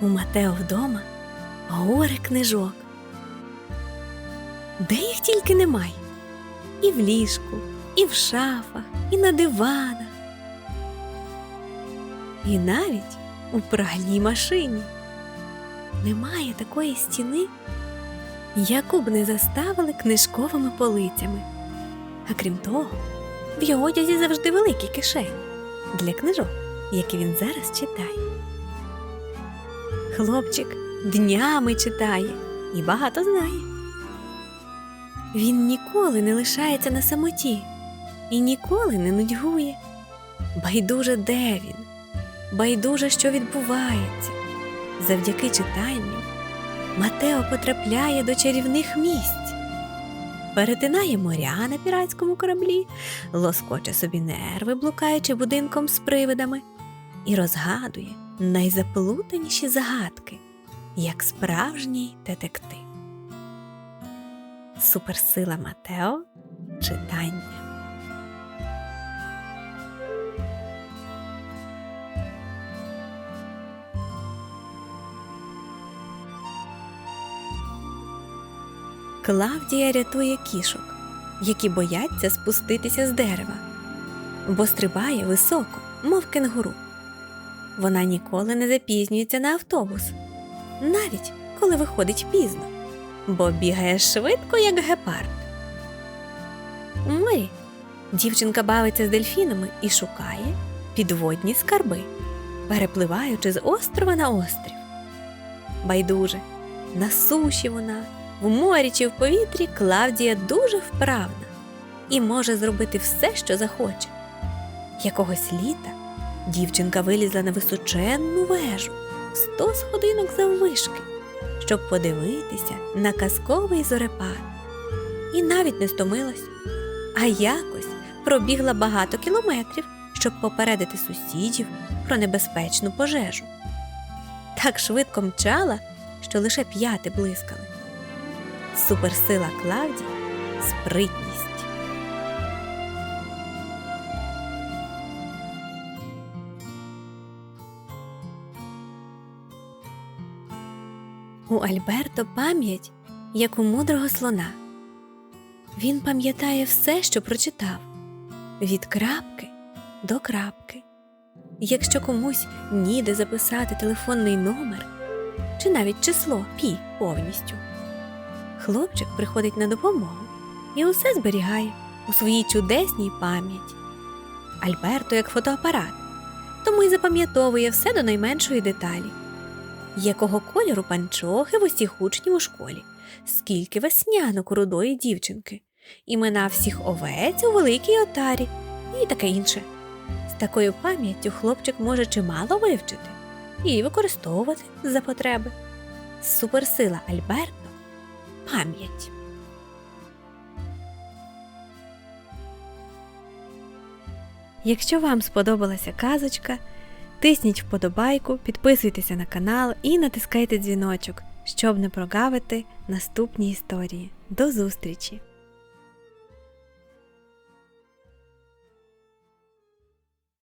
У Матео вдома гори книжок. Де їх тільки немає. І в ліжку, і в шафах, і на диванах. І навіть у пральній машині. Немає такої стіни, яку б не заставили книжковими полицями. А крім того, в його одязі завжди великі кишені для книжок, які він зараз читає. Хлопчик днями читає і багато знає. Він ніколи не лишається на самоті і ніколи не нудьгує. Байдуже, де він, байдуже, що відбувається. Завдяки читанню Матео потрапляє до чарівних місць, перетинає моря на піратському кораблі, лоскоче собі нерви, блукаючи будинком з привидами, і розгадує найзаплутаніші загадки, як справжній детектив. Суперсила Матео читання. Клавдія рятує кішок, які бояться спуститися з дерева, бо стрибає високо, мов кенгуру. Вона ніколи не запізнюється на автобус, навіть коли виходить пізно, бо бігає швидко, як гепард. У морі дівчинка бавиться з дельфінами і шукає підводні скарби, перепливаючи з острова на острів. Байдуже, на суші вона, в морі чи в повітрі Клавдія дуже вправна і може зробити все, що захоче. Якогось літа дівчинка вилізла на височенну вежу сто сходинок заввишки, щоб подивитися на казковий зорепад. І навіть не стомилась, а якось пробігла багато кілометрів, щоб попередити сусідів про небезпечну пожежу. Так швидко мчала, що лише п'яти блискали. Суперсила Клавдії спритність. У Альберто пам'ять, як у мудрого слона. Він пам'ятає все, що прочитав від крапки до крапки. Якщо комусь ніде записати телефонний номер чи навіть число пі повністю, хлопчик приходить на допомогу і усе зберігає у своїй чудесній пам'яті. Альберто як фотоапарат, тому й запам'ятовує все до найменшої деталі. Якого кольору панчохи в усіх учнів у школі, скільки веснянок у рудої дівчинки, імена всіх овець у великій отарі і таке інше. З такою пам'яттю хлопчик може чимало вивчити і використовувати за потреби. Суперсила Альберто пам'ять. Якщо вам сподобалася казочка, тисніть вподобайку, підписуйтеся на канал і натискайте дзвіночок, щоб не прогавити наступні історії. До зустрічі!